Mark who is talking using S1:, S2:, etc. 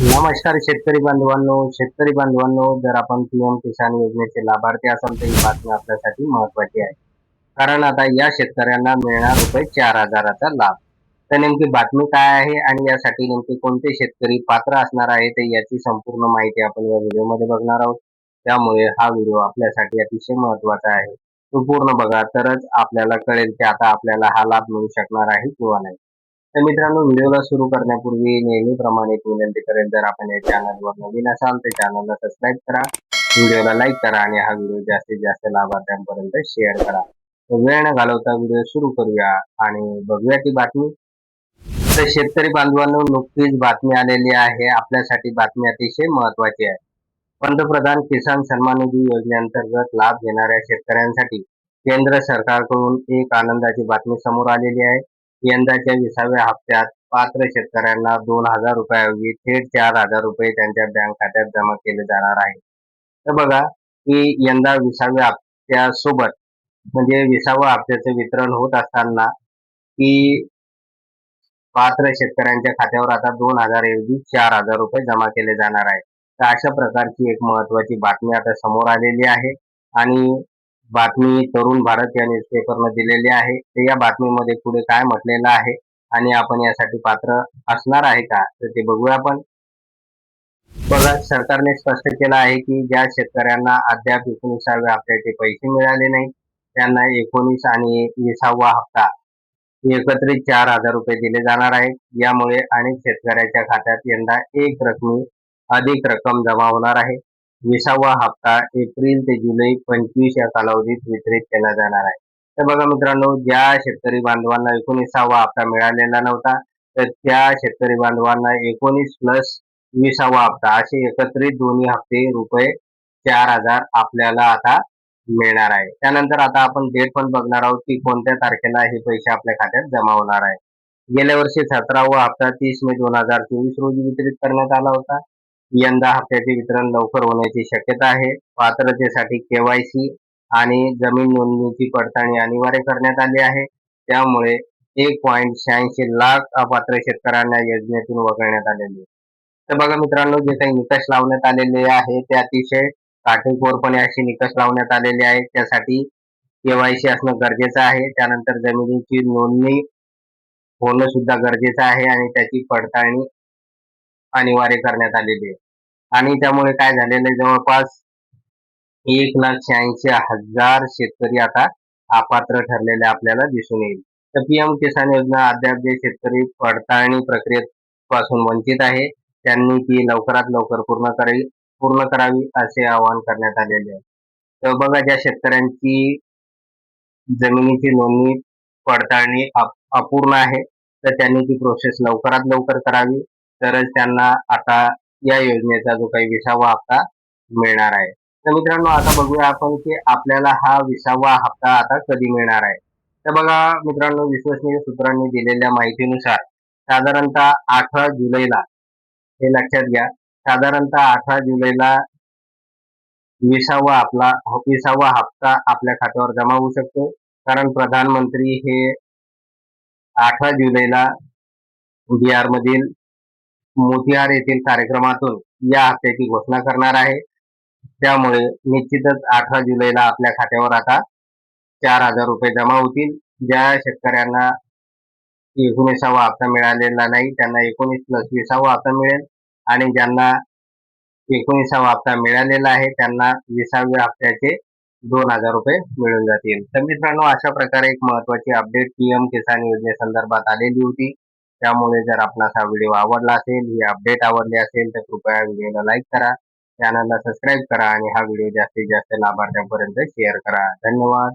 S1: नमस्कार शेतकरी बांधवांनो शेतकरी बांधवांनो जर आपण पीएम किसान योजनेचे लाभार्थी असाल तर ही बातमी आपल्यासाठी महत्वाची आहे. कारण आता या शेतकऱ्यांना मिळणार रुपये चार हजाराचा लाभ. तर नेमकी बातमी काय आहे आणि यासाठी नेमके कोणते शेतकरी पात्र असणार आहे तर याची संपूर्ण माहिती आपण या व्हिडिओमध्ये बघणार आहोत. त्यामुळे हा व्हिडिओ आपल्यासाठी अतिशय महत्त्वाचा आहे. तो पूर्ण बघा तरच आपल्याला कळेल की आता आपल्याला हा लाभ मिळू शकणार आहे किंवा नाही. तर मित्रांनो व्हिडिओला सुरू करण्यापूर्वी नेहमीप्रमाणे एक विनंती करेल जर आपण या चॅनलवर नवीन असाल तर चॅनलला सबस्क्राईब करा. व्हिडिओला लाईक करा आणि हा व्हिडिओ जास्तीत जास्त लाभार्थ्यांपर्यंत शेअर करा. वेळ न घालवता व्हिडिओ सुरू करूया आणि बघूया ती बातमी. तर शेतकरी बांधवांनो नुकतीच बातमी आलेली आहे. आपल्यासाठी बातमी अतिशय महत्वाची आहे. पंतप्रधान किसान सन्मान निधी योजनेअंतर्गत लाभ घेणाऱ्या शेतकऱ्यांसाठी केंद्र सरकारकडून एक आनंदाची बातमी समोर आलेली आहे. यंदाच्या विसाव्या हप्त्यात पात्र शेतकऱ्यांना दोन हजार रुपयाऐवजी थेट चार हजार रुपये त्यांच्या बँक खात्यात जमा केले जाणार आहे. तर बघा की यंदा विसाव्या हप्त्यासोबत म्हणजे विसाव्या हप्त्याचं वितरण होत असताना की पात्र शेतकऱ्यांच्या खात्यावर आता दोन हजार ऐवजी चार हजार रुपये जमा केले जाणार आहे. तर अशा प्रकारची एक महत्वाची बातमी आता समोर आलेली आहे. आणि बातमी तरुण भारत या न्यूजपेपरनं दिलेली आहे. तर या बातमीमध्ये पुढे काय म्हटलेलं आहे आणि आपण यासाठी पात्र असणार आहे का तर ते बघूया आपण. बघा सरकारने स्पष्ट केलं आहे की ज्या शेतकऱ्यांना अद्याप एकोणीसाव्या हप्त्याचे पैसे मिळाले नाही त्यांना एकोणीस आणि विसावा हप्ता एकत्रित चार हजार रुपये दिले जाणार आहेत. यामुळे अनेक शेतकऱ्याच्या खात्यात यंदा एक रकमी अधिक रक्कम जमा होणार आहे. विसावा हप्ता एप्रिल ते जुलै पंचवीस या कालावधीत वितरित केला जाणार आहे. तर बघा मित्रांनो ज्या शेतकरी बांधवांना एकोणीसावा हप्ता मिळालेला नव्हता तर त्या शेतकरी बांधवांना एकोणीस प्लस विसावा हप्ता असे एकत्रित दोन्ही हप्ते रुपये चार हजार आपल्याला आता मिळणार आहे. त्यानंतर आता आपण डेट पण बघणार आहोत की कोणत्या तारखेला हे पैसे आपल्या खात्यात जमा होणार आहे. गेल्या वर्षी सतरावा हप्ता तीस मे दोन हजार चोवीस रोजी वितरित करण्यात आला होता. यंदा हप्त्याचे वितरण लवकर होण्याची शक्यता आहे. पात्रतेसाठी केवायसी आणि जमीन नोंदणीची पडताळणी अनिवार्य करण्यात आली आहे. त्यामुळे एक पॉईंट शहाऐंशी लाख अपात्र शेतकऱ्यांना योजनेतून वगळण्यात आलेले तर बघा मित्रांनो जे काही निकष लावण्यात आलेले आहे ते अतिशय काटेकोरपणे असे निकष लावण्यात आलेले आहेत. त्यासाठी केवायसी असणं गरजेचं आहे. त्यानंतर जमिनीची नोंदणी होणं सुद्धा गरजेचं आहे आणि त्याची पडताळणी अनिवार्य करण्यात आलेली आहे. आणि त्यामुळे काय झालेलं आहे जवळपास एक लाख शहाऐंशी हजार शेतकरी आता अपात्र ठरलेले आपल्याला दिसून येईल. तर पीएम किसान योजना अद्याप जे शेतकरी पडताळणी प्रक्रियेपासून वंचित आहे त्यांनी ती लवकरात लवकर पूर्ण करावी पूर्ण करावी असे आवाहन करण्यात आलेले आहे. तर बघा ज्या शेतकऱ्यांची जमिनीची नोंदणी पडताळणी अपूर्ण आहे तर त्यांनी ती प्रोसेस लवकरात लवकर करावी. तरच त्यांना आता या योजनेचा जो काही विसावा हप्ता मिळणार आहे. तर मित्रांनो आता बघूया आपण की आपल्याला हा विसावा हप्ता आता कधी मिळणार आहे. तर बघा मित्रांनो विश्वसनीय सूत्रांनी दिलेल्या माहितीनुसार साधारणतः अठरा जुलैला हे लक्षात घ्या साधारणतः अठरा जुलैला विसावा आपला विसावा हप्ता आपल्या खात्यावर जमा होऊ शकतो. कारण प्रधानमंत्री हे अठरा जुलैला बिहारमधील मोतिहार येथील कार्यक्रमातून या हप्त्याची घोषणा करणार आहे. त्यामुळे निश्चितच अठरा जुलैला आपल्या खात्यावर आता चार हजार रुपये जमा होतील. ज्या शेतकऱ्यांना एकोणीसावा हप्ता मिळालेला नाही त्यांना एकोणीस प्लस विसावा हप्ता मिळेल आणि ज्यांना एकोणीसावा हप्ता मिळालेला आहे त्यांना विसाव्या हप्त्याचे दोन हजार रुपये मिळून जातील. तर मित्रांनो अशा प्रकारे एक महत्वाची अपडेट पीएम किसान योजनेसंदर्भात आलेली होती. त्यामुळे जर आपणास हा व्हिडिओ आवडला असेल ही अपडेट आवडली असेल तर कृपया व्हिडिओला लाईक करा. चॅनलला सबस्क्राईब करा आणि हा व्हिडिओ जास्तीत जास्त लाभार्थ्यांपर्यंत शेअर करा. धन्यवाद.